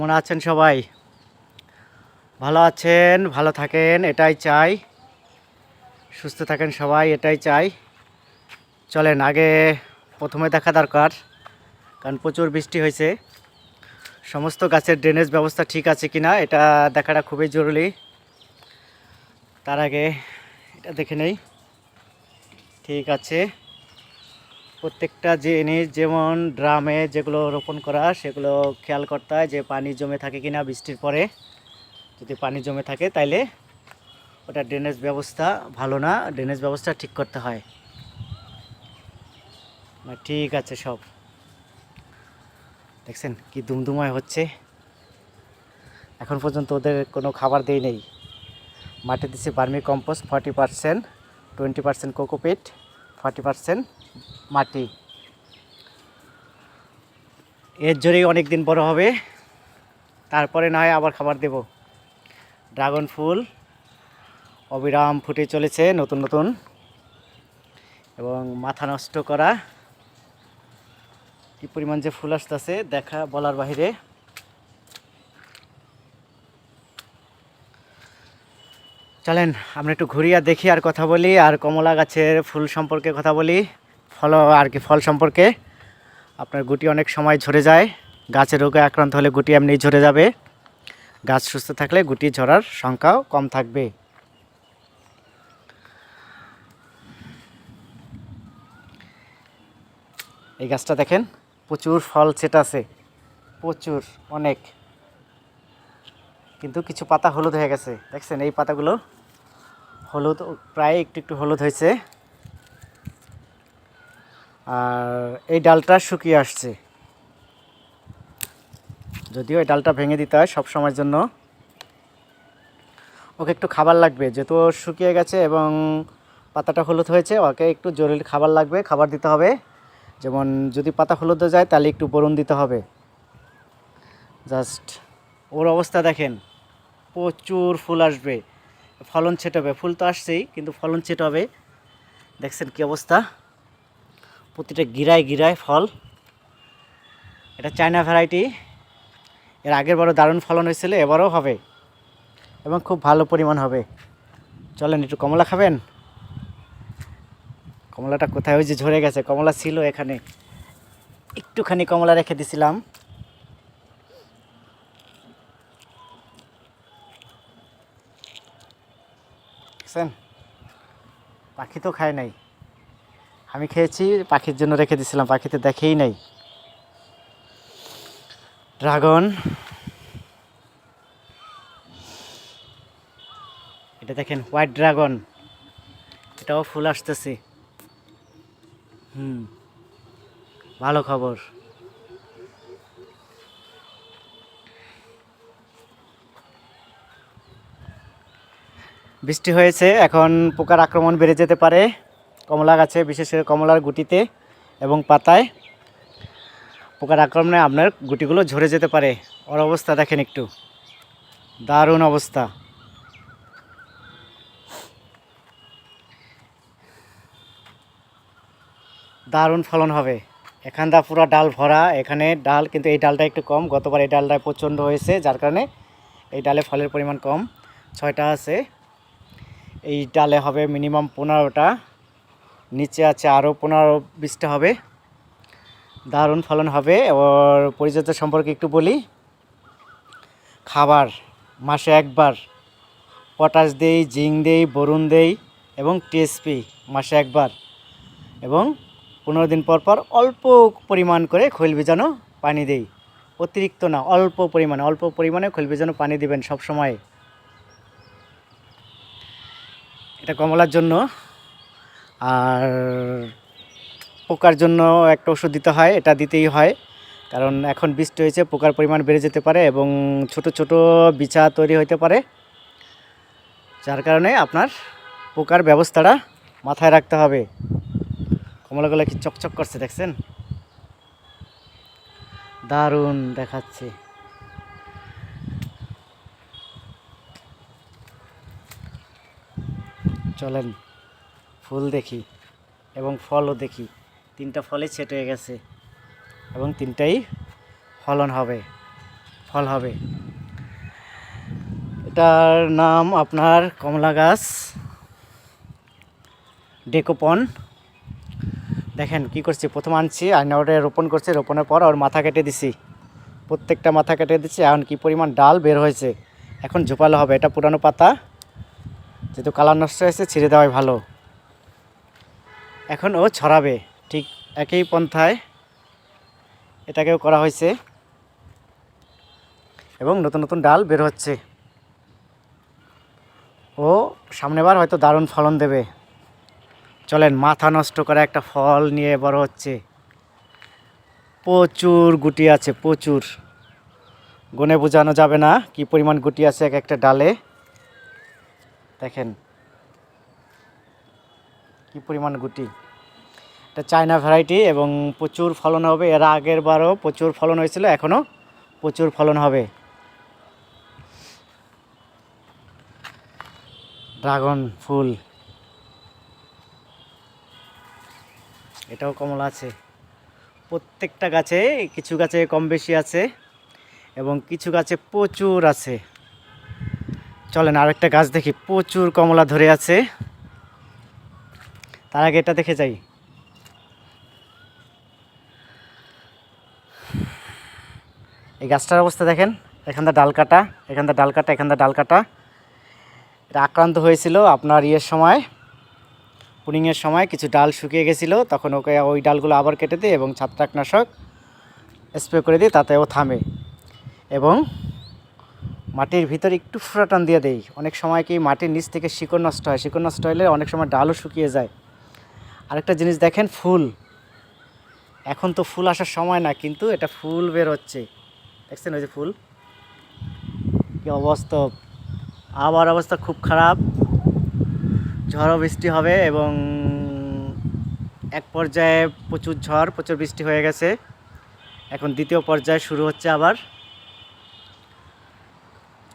কেমন আছেন সবাই? ভালো আছেন? ভালো থাকেন? এটাই চাই। সুস্থ থাকেন সবাই, এটাই চাই। চলেন, আগে প্রথমে দেখা দরকার, কারণ প্রচুর বৃষ্টি হয়েছে। সমস্ত গাছের ড্রেনেজ ব্যবস্থা ঠিক আছে কিনা, এটা দেখাটা খুবই জরুরি। তার আগে এটা দেখে নেই। ঠিক আছে। প্রত্যেকটা জিনিস যেমন ড্রামে যেগুলো রোপণ করা সেগুলো খেয়াল করতে হয় যে পানি জমে থাকে কিনা বৃষ্টির পরে। যদি পানি জমে থাকে তাইলে ওটা ড্রেনেজ ব্যবস্থা ভালো না ড্রেনেজ ব্যবস্থা ঠিক করতে হয়। না, ঠিক আছে সব। দেখছেন কি দুমদুমায় হচ্ছে। এখন পর্যন্ত ওদের কোনো খাবার দেই নেই। মাটি দিচ্ছে vermi compost forty percent twenty percent cocopeat forty percent মাটি। এর জন্যই অনেক দিন বড় হবে। তারপরে না হয় আবার খাবার দেব। ড্রাগন ফুল, অবিরাম ফুটে চলেছে নতুন নতুন। এবং মাথা নষ্ট করা। কি পরিমাণ যে ফুল আসতেছে, দেখা বলার বাহিরে। চলেন, আমরা একটু ঘুরিয়া দেখি আর কথা বলি। আর কমলা গাছের ফুল সম্পর্কে কথা বলি। ফল আর কি, ফল সম্পর্কে। আপনার গুটি অনেক সময় ঝরে যায়। গাছের রোগে আক্রান্ত হলে গুটি এমনি ঝরে যাবে। গাছ সুস্থ থাকলে গুটি ঝরার সংখ্যাও কম থাকবে। এই গাছটা দেখেন, প্রচুর ফল আছে প্রচুর, অনেক। কিন্তু কিছু পাতা হলুদ হয়ে গেছে। দেখছেন এই পাতাগুলো? হলুদ, প্রায় একটু একটু হলুদ হয়েছে। আর এই ডালটা শুকিয়ে আসছে। যদিও এই ডালটা ভেঙে দিতে হয় সব সময়ের জন্য। ওকে একটু খাবার লাগবে, যেহেতু শুকিয়ে গেছে এবং পাতাটা হলুদ হয়েছে, ওকে একটু জরুরি খাবার লাগবে, খাবার দিতে হবে। যেমন যদি পাতা হলুদ যায়, তাহলে একটু বরুণ দিতে হবে। জাস্ট ওর অবস্থা দেখেন, প্রচুর ফুল আসবে। ফলন ছেটাবে, ফুল তো আসছেই, কিন্তু ফলন ছেটাবে। দেখছেন কি অবস্থা? প্রতিটা গিরায় গিরায় ফল। এটা চায়না ভ্যারাইটি এর আগের বারও দারুণ ফলন হয়েছিল, এবারও হবে। এবং খুব ভালো পরিমাণ হবে। চলেন, একটু কমলা খাবেন? কমলাটা কোথায়? ওই যে ঝরে গেছে, কমলা ছিল এখানে। একটুখানি কমলা রেখে দিছিলাম। পাখি তো খায় নাই। আমি খেয়েছি, পাখির জন্য রেখে দিছিলাম, পাখিতে দেখেই নাই। ড্রাগন। এটা দেখেন, হোয়াইট ড্রাগন। এটাও ফুল আসতেছে। হুম, ভালো খবর। বৃষ্টি হয়েছে, এখন পোকার আক্রমণ বেড়ে যেতে পারে। কমলা গাছে, বিশেষ করে কমলার গুটিতে এবং পাতায় পোকার আক্রমণে আপনার গুটিগুলো ঝরে যেতে পারে। ওর অবস্থা দেখেন একটু। দারুণ অবস্থা। দারুণ ফলন হবে। এখানটা পুরো ডাল ভরা। এখানে ডাল, কিন্তু এই ডালটা একটু কম। গতবার এই ডালটা প্রচণ্ড হয়েছে, যার কারণে এই ডালে ফলের পরিমাণ কম। ছয়টা আছে। এই ডালে হবে মিনিমাম পনেরোটা। নিচে আছে আরও পনেরো বিশটা হবে। দারুণ ফলন হবে। ওর পরিচর্যা সম্পর্কে একটু বলি। খাবার, মাসে একবার। পটাশ দেই জিং দেই, বরুণ দেই এবং টিএসপি মাসে একবার। এবং পনেরো দিন পর পর অল্প পরিমাণ করে খৈল বীজাণু পানি দেই। অতিরিক্ত না, অল্প পরিমাণে অল্প পরিমাণে খৈল বীজাণু পানি দিবেন সব সময় এটা কমলার জন্য। আর পোকার জন্য একটা ওষুধ দিতে হয়, এটা দিতেই হয়। কারণ এখন বৃষ্টি হয়েছে, পোকার পরিমাণ বেড়ে যেতে পারে এবং ছোট ছোট বিছা তৈরি হতে পারে। যার কারণে আপনার পোকার ব্যবস্থাটা মাথায় রাখতে হবে। কমলাগুলো কি চকচক করছে, দেখছেন? দারুণ দেখাচ্ছে। চলেন। ফুল দেখি এবং ফলও দেখি। তিনটা ফলে ছেট হয়ে গেছে এবং তিনটাই ফলন হবে, ফল হবে। এটার নাম আপনার কমলা গাছ, ডেকোপন। দেখেন কি করছি, প্রথম আনছি আর ওটা রোপণ করছি, রোপণের পর ওর মাথা কেটে দিছি। প্রত্যেকটা মাথা কেটে দিচ্ছি এখন কি পরিমাণ ডাল বের হয়েছে। এখন ঝোপালো হবে, এটা পুরানো পাতা, যেহেতু কালার নষ্ট হয়েছে, ছিঁড়ে দেওয়াই ভালো। এখন ও ছড়াবে, ঠিক একই পন্থায় এটাকেও করা হয়েছে। এবং নতুন নতুন ডাল বের হচ্ছে। ও সামনেবার হয়তো দারুণ ফলন দেবে। চলেন, মাথা নষ্ট করা একটা ফল নিয়ে বড় হচ্ছে। প্রচুর গুটি আছে, প্রচুর। গুনে বোঝানো যাবে না কি পরিমাণ গুটি আছে এক একটা ডালে। দেখেন কি পরিমাণ গুটি? এটা চায়না ভ্যারাইটি এবং প্রচুর ফলন হবে। এর আগের বারও প্রচুর ফলন হয়েছিল এখনও প্রচুর ফলন হবে। ড্রাগন ফুল। এটাও কমলা আছে। প্রত্যেকটা গাছে, কিছু গাছে কম বেশি আছে এবং কিছু গাছে প্রচুর আছে। চলেন আরেকটা গাছ দেখি, প্রচুর কমলা ধরে আছে। তার আগে এটা দেখে যাই। এই গাছটার অবস্থা দেখেন এখানটা ডাল কাটা এখানটা ডাল কাটা এখানটা ডাল কাটা। এটা আক্রান্ত হয়েছিল আপনার ইয়ের সময় পুনিংয়ের সময়, কিছু ডাল শুকিয়ে গেছিল, তখন ওকে ওই ডালগুলো আবার কেটে দিই এবং ছত্রাকনাশক স্প্রে করে দিই, তাতে ও থামে। এবং মাটির ভিতরে একটু ফুরাটান দিয়ে দেই। অনেক সময় কি মাটির নিচ থেকে শিকড় নষ্ট হয়, শিকড় নষ্ট হলে অনেক সময় ডালও শুকিয়ে যায়। আরেকটা জিনিস দেখেন, ফুল। এখন তো ফুল আসার সময় না, কিন্তু এটা ফুল বের হচ্ছে। দেখছেন ওই যে ফুল? কি অবস্থা? আবার অবস্থা খুব খারাপ। ঝড়ও বৃষ্টি হবে এবং এক পর্যায়ে প্রচুর ঝড়, প্রচুর বৃষ্টি হয়ে গেছে। এখন দ্বিতীয় পর্যায়ে শুরু হচ্ছে আবার।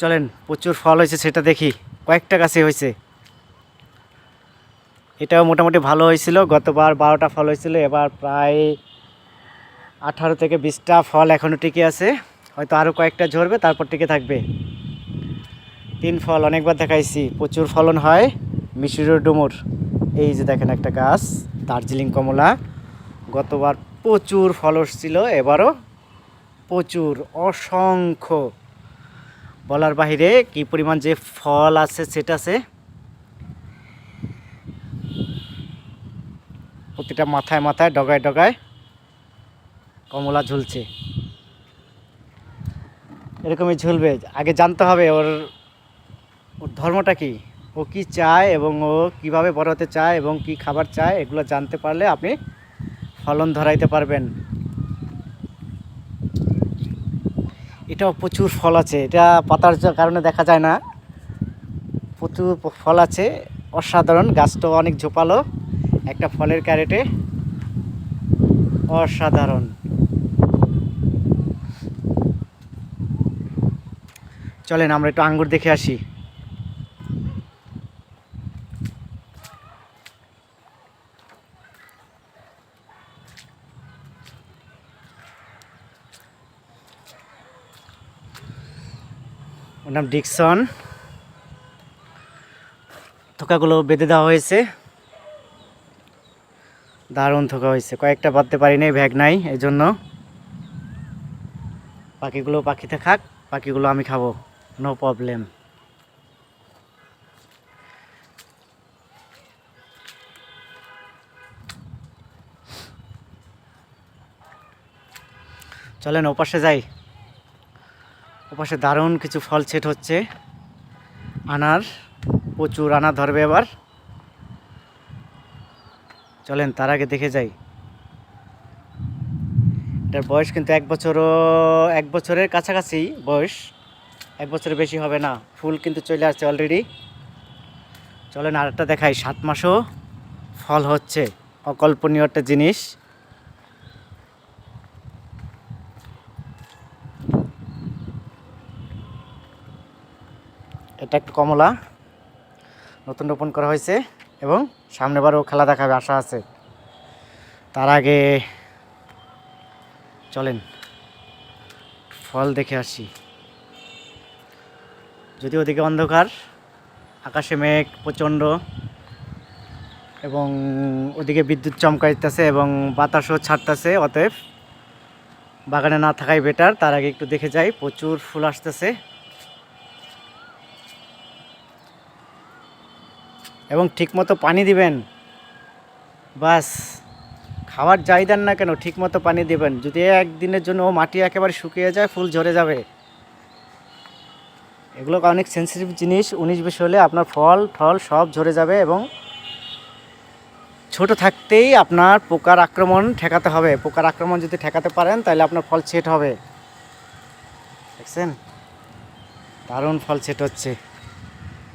চলেন, প্রচুর ফল হয়েছে, সেটা দেখি। কয়েকটা গাছে হয়েছে। এটাও মোটামুটি ভালো হয়েছিল। গতবার বারোটা ফল হয়েছিল, এবার প্রায় আঠারো থেকে বিশটা ফল এখনও টিকে আছে। হয়তো আরও কয়েকটা ঝরবে, তারপর টিকে থাকবে। তিন ফল অনেকবার দেখাইছি, প্রচুর ফলন হয়। মিশরীয় ডুমুর, এই যে দেখেন একটা গাছ, দার্জিলিং কমলা। গতবার প্রচুর ফল ছিল এবারও প্রচুর, অসংখ্য। বলার বাহিরে কি পরিমাণ যে ফল আছে, সেটা আছে। প্রতিটা মাথায় মাথায়, ডগায় ডগায় কমলা ঝুলছে। এরকমই ঝুলবে। আগে জানতে হবে ওর ওর ধর্মটা কি? ও কি চায় এবং ও কীভাবে বড় হতে চায় এবং কি খাবার চায়, এগুলো জানতে পারলে আপনি ফলন ধরাইতে পারবেন। এটাও প্রচুর ফল আছে। এটা পাতার কারণে দেখা যায় না। প্রচুর ফল আছে। অসাধারণ। গাছটাও অনেক ঝোপালো। একটা ফলের ক্যারেটে অসাধারণ। চলেন, আমরা একটু আঙ্গুর দেখে আসি। ওর নাম ডিকসন। থোকাগুলো বেঁধে দেওয়া হয়েছে। দারুণ থোকা হয়েছে। কয়েকটা বাঁধতে পারিনি ব্যাগ নাই এই জন্য পাখিগুলো পাখিতে খাক পাখিগুলো আমি খাব। নো প্রবলেম চলেন, ওপাশে যাই। ওপাশে দারুণ কিছু ফল ছেট হচ্ছে। আনার, প্রচুর আনা ধরবে এবার। চলেন, তার আগে দেখে যাই। এটার বয়স কিন্তু এক বছরও, এক বছরের কাছাকাছি বয়স। এক বছরের বেশি হবে না, ফুল কিন্তু চলে আসছে অলরেডি চলেন, আরেকটা দেখাই, সাত মাসও ফল হচ্ছে, অকল্পনীয় একটা জিনিস। এটা একটা কমলা, নতুন রোপণ করা হয়েছে। এবং সামনেবারও খেলা দেখাবে আশা আছে। তার আগে চলেন, ফল দেখে আসি। যদি ওদিকে অন্ধকার, আকাশে মেঘ প্রচণ্ড এবং ওদিকে বিদ্যুৎ চমকাইতেছে এবং বাতাসও ছাড়তেছে, অতএব বাগানে না থাকাই বেটার তার আগে একটু দেখে যাই, প্রচুর ফুল আসতেছে। এবং ঠিকমতো পানি দিবেন। বাস খাবার যাই দেন না কেন, ঠিকমতো পানি দিবেন। যদি একদিনের জন্য মাটি একেবারে শুকিয়ে যায়, ফুল ঝরে যাবে। এগুলো অনেক সেন্সিটিভ জিনিস। উনিশ বিশ হলে আপনার ফল ফল সব ঝরে যাবে এবং ছোট থাকতেই আপনার পোকার আক্রমণ ঠেকাতে হবে। পোকার আক্রমণ যদি ঠেকাতে পারেন, তাহলে আপনার ফল সেট হবে। দেখছেন? দারুণ ফল সেট হচ্ছে।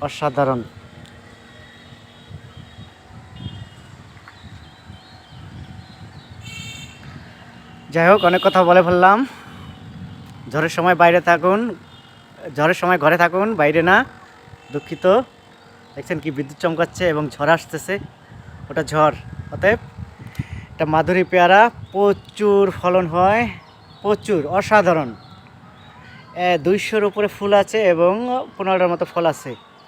অসাধারণ। যাই হোক, অনেক কথা বলে ফেললাম। ঝড়ের সময় বাইরে থাকুন, ঝড়ের সময় ঘরে থাকুন, বাইরে না, দুঃখিত। দেখছেন কি বিদ্যুৎ চমকাচ্ছে এবং ঝড় আসতেছে, ওটা ঝড়। অতএব, এটা মাধুরী পেয়ারা, প্রচুর ফলন হয়, প্রচুর, অসাধারণ। দুইশোর উপরে ফুল আছে এবং পনেরোটার মতো ফল আছে।